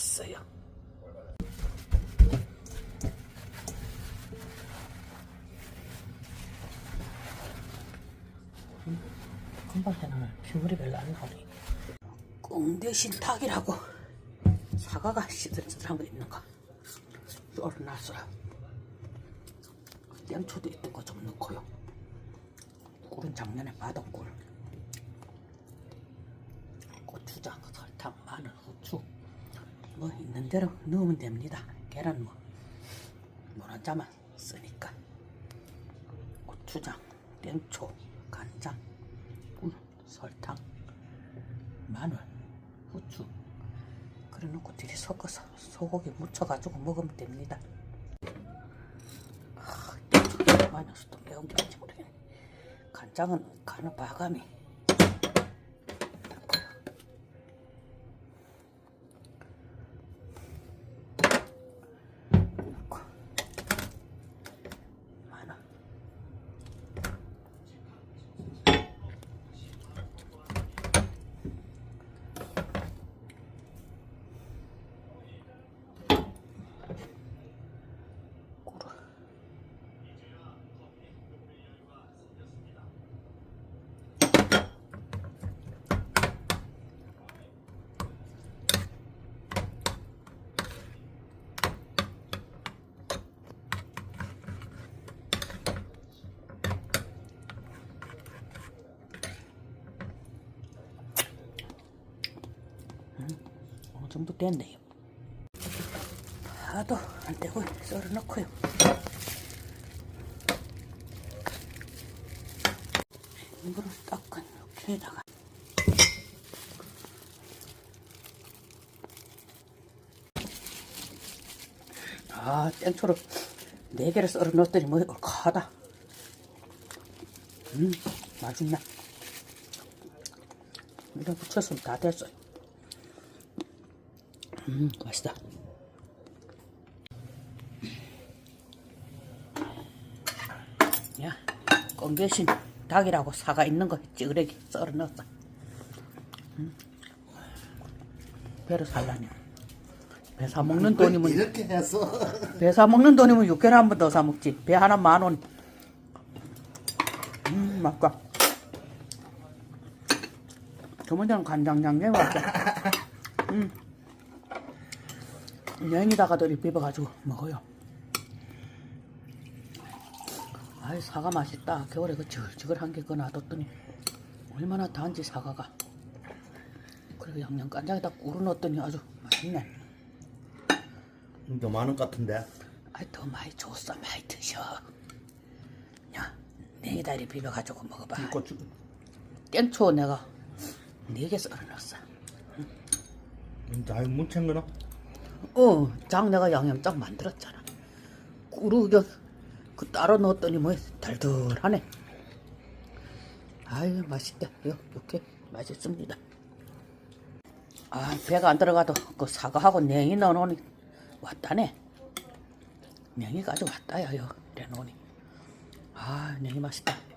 먹어봐야 되겠어요. 음, 금방 해놓으면 핏물이 별로 안 나오네. 꽁 대신 닭이라고 사과가 시들시들한 거 있는가? 썰어놨어요. 땡초도 있던 거 좀 넣고요. 꿀은 작년에 받은 꿀. 고추장, 설탕, 마늘, 후추 뭐 있는 대로 넣으면 됩니다. 계란 뭐 노란자만 쓰니까 고추장, 땡초, 간장, 꿀, 설탕, 마늘, 후추 그래 놓고 들이 섞어서 소고기 묻혀가지고 먹으면 됩니다. 아, 또 매운 게 뭔지 모르겠네. 간장은 간은 바감이 넣고 마늘 꿀을 어느 정도 됐네요. 파도 안 떼고 썰어 넣고요. 이거를 닦은 이렇게다가 아 땡초를 네 개를 썰어 넣었더니 뭐 얼카다. 음 맛있네. 이래 붙였으면 다 됐어요. 음 맛있다. 야, 꽁 대신 닭이라고 사과 있는 거 찌그레기 썰어 넣었어. 음. 배를 살라니. 배 사 먹는 돈이면 이렇게 해서 배 사 먹는 돈이면 육개를 한번 더 사 먹지. 배 하나 만 원. 음, 맛있다. 저번에는 간장 양념 맛있다. 음. 이렇게 비벼가지고 먹어요. 아이 사과 맛있다. 겨울에 그 지글지글한 게 그거 놔뒀더니 얼마나 단지 사과가. 그리고 양념 간장에다 꿀을 넣었더니 아주 맛있네. 더 많은 것 같은데 아이 더 많이 줬어 많이 드셔. 야 냉이다 이리 비벼가지고 먹어봐. 고추 땡초 내가 네개 썰어 넣었어. 잘 묻힌 거나 어, 장 내가 양념장 만들었잖아. 꿀을 그 따로 넣었더니 뭐 달달하네. 아유 맛있다. 요 이렇게 맛있습니다. 아 배가 안 들어가도 그 사과하고 냉이 넣어놓으니 왔다네. 냉이가 아주 왔다야 요 이래 놓으니. 아 냉이 맛있다.